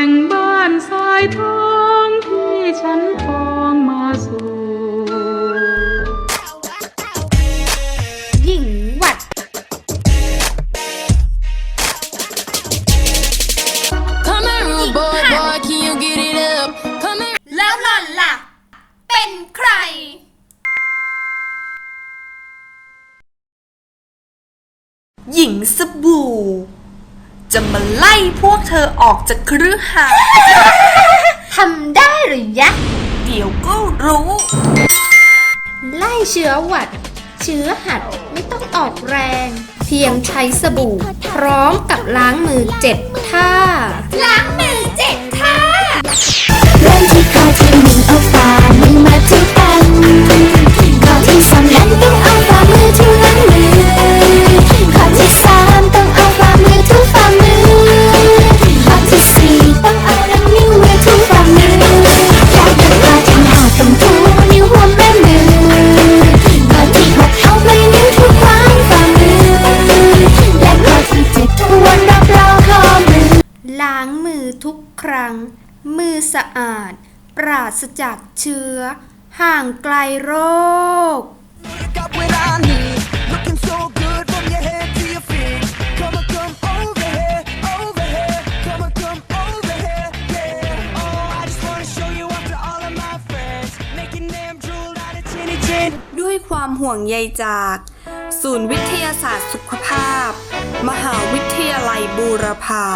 ห่งบ้านสายทองที่ฉันคองมาสู่ หญิงวัดแล้วหลอนล่ะ เป็นใคร หญิงสบู่ จะมาไล่พวกเธอออกจากครือหาสน์ทำได้หรือยะ เดี๋ยวก็รู้ ไล่เชื้อหวัด เชื้อหัดไม่ต้องออกแรง เพียงใช้สบู่ พร้อมกับล้างมือเจ็ดท่า ล้างมือเจ็ดท่าังมือสะอาด ปราศจากเชื้อ ห่างไกลโรค ด้วยความห่วงใยจาก ศูนย์วิทยาศาสตร์สุขภาพ มหาวิทยาลัยบูรพา